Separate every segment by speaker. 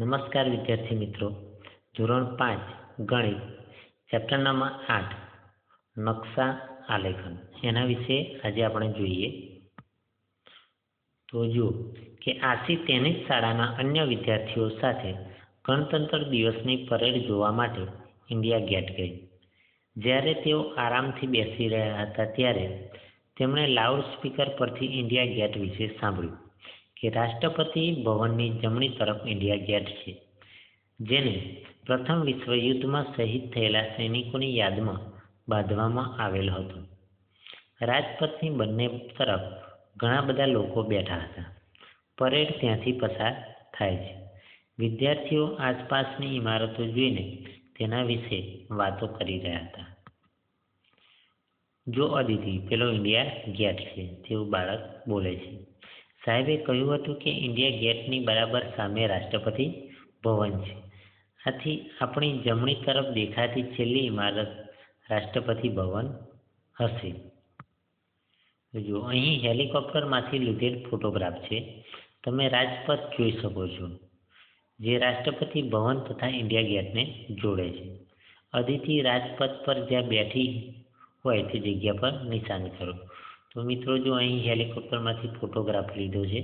Speaker 1: નમસ્કાર વિદ્યાર્થી મિત્રો. ધોરણ પાંચ, ગણિત ચેપ્ટર નંબર આઠ, નકશા આલેખન. એના વિશે આજે આપણે જોઈએ. તો જુઓ કે આથી તેની શાળાના અન્ય વિદ્યાર્થીઓ સાથે ગણતંત્ર દિવસની પરેડ જોવા માટે ઇન્ડિયા ગેટ ગઈ. જ્યારે તેઓ આરામથી બેસી રહ્યા હતા ત્યારે તેમણે લાઉડ સ્પીકર પરથી ઇન્ડિયા ગેટ વિશે સાંભળ્યું. કે રાષ્ટ્રપતિ ભવનની જમણી તરફ ઇન્ડિયા ગેટ છે, જેને પ્રથમ વિશ્વયુદ્ધમાં શહીદ થયેલા સૈનિકોની યાદમાં બાંધવામાં આવેલ હતો. રાજપથની બંને તરફ ઘણા બધા લોકો બેઠા હતા. પરેડ ત્યાંથી પસાર થાય છે. વિદ્યાર્થીઓ આસપાસની ઇમારતો જોઈને તેના વિશે વાતો કરી રહ્યા હતા. જો અદિતિ, પેલો ઇન્ડિયા ગેટ છે તેવું બાળક બોલે છે. સાહેબે કહ્યું હતું કે ઇન્ડિયા ગેટની બરાબર સામે રાષ્ટ્રપતિ ભવન છે. આથી આપણી જમણી તરફ દેખાતી છેલ્લી ઇમારત રાષ્ટ્રપતિ ભવન હશે. જો અહીં હેલિકોપ્ટરમાંથી લીધેલ ફોટોગ્રાફ છે. તમે રાજપથ જોઈ શકો છો, જે રાષ્ટ્રપતિ ભવન તથા ઇન્ડિયા ગેટને જોડે છે. અદિતિ રાજપથ પર જ્યાં બેઠી હોય તે જગ્યા પર નિશાન કરો. તો મિત્રો, જો અહીં હેલિકોપ્ટરમાંથી ફોટોગ્રાફ લીધો છે,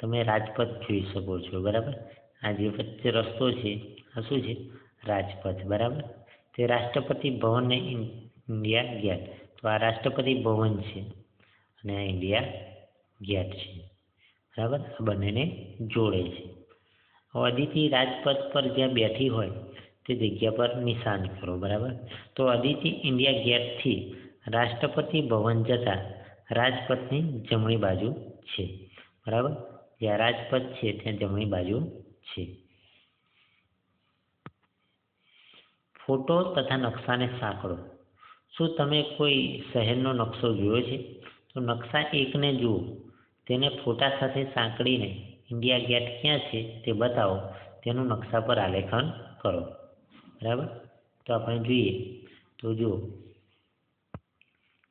Speaker 1: તમે રાજપથ જોઈ શકો છો, બરાબર? આ જે વચ્ચે રસ્તો છે, આ શું છે? રાજપથ, બરાબર? તે રાષ્ટ્રપતિ ભવનને ઇન્ડિયા ગેટ. તો આ રાષ્ટ્રપતિ ભવન છે અને આ ઇન્ડિયા ગેટ છે, બરાબર? આ બંનેને જોડે છે. અદિતિ રાજપથ પર જ્યાં બેઠી હોય, તે જગ્યા પર નિશાન કરો, બરાબર? તો અદિતિ ઇન્ડિયા ગેટથી રાષ્ટ્રપતિ ભવન જતા રાજપથની જમણી બાજુ છે. બરાબર? જ્યાં રાજપથ છે, ત્યાં જમણી બાજુ છે. ફોટો તથા નકશાને સાંકળો. શું તમે કોઈ શહેરનો નકશો જોયો છે? તો નકશા એકને જુઓ. તેને ફોટા સાથે સાંકળીને ઇન્ડિયા ગેટ ક્યાં છે તે બતાવો. તેનું નકશા પર આલેખન કરો. બરાબર? તો આપણે જોઈએ. તો જુઓ.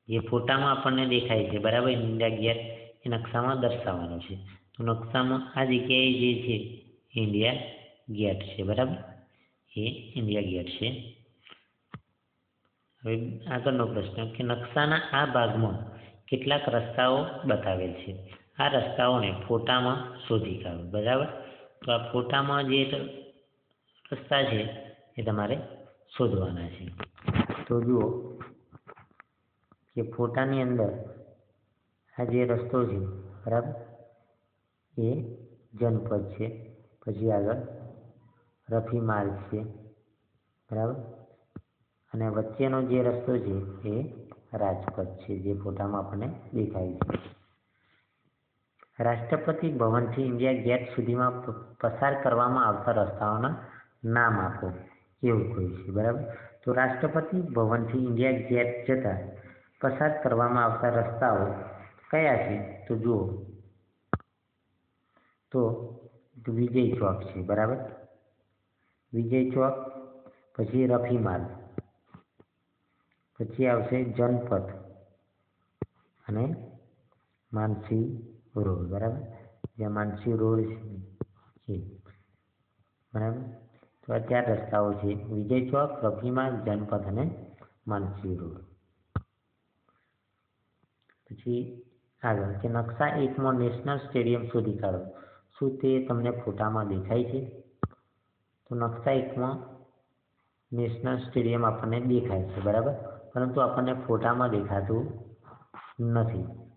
Speaker 1: જે ફોટામાં આપણને દેખાય છે, બરાબર? ઇન્ડિયા ગેટ એ નકશામાં દર્શાવવાનો છે. તો નકશામાં આ જગ્યાએ જે છે ઇન્ડિયા ગેટ છે, બરાબર? એ ઇન્ડિયા ગેટ છે. હવે આગળનો પ્રશ્ન કે નકશાના આ ભાગમાં કેટલાક રસ્તાઓ બતાવેલ છે. આ રસ્તાઓને ફોટામાં શોધી કાઢો, બરાબર? તો આ ફોટામાં જે રસ્તા છે, એ તમારે શોધવાના છે. તો જુઓ કે ફોટાની અંદર આ જે રસ્તો છે, બરાબર? એ જનપદ છે. પછી આગળ રફી માર્ગ છે, બરાબર? અને વચ્ચેનો જે રસ્તો છે એ રાજપથ છે, જે ફોટામાં આપણને દેખાય છે. રાષ્ટ્રપતિ ભવનથી ઇન્ડિયા ગેટ સુધીમાં પસાર કરવામાં આવતા રસ્તાઓના નામ આપો. એવું કહ્યું છે, બરાબર? તો રાષ્ટ્રપતિ ભવનથી ઇન્ડિયા ગેટ જતા પસાર કરવામાં આવતા રસ્તાઓ કયા છે? તો જુઓ. તો વિજય ચોક છે, બરાબર? વિજય ચોક, પછી રફી માર્ગ પછી આવશે જનપથ અને માનસી રોડ, બરાબર? જ્યાં માનસી રોડ છે બરાબર? તો આ ચાર રસ્તાઓ છે, વિજય ચોક રફી માર્ગ જનપથ અને માનસી રોડ. પછી આગળ કે નકશા એકમાં નેશનલ સ્ટેડિયમ શોધી કાઢો. શું તે તમને ફોટામાં દેખાય છે? તો નકશા એકમાં નેશનલ સ્ટેડિયમ આપણને દેખાય છે, બરાબર? પરંતુ આપણને ફોટામાં દેખાતું નથી.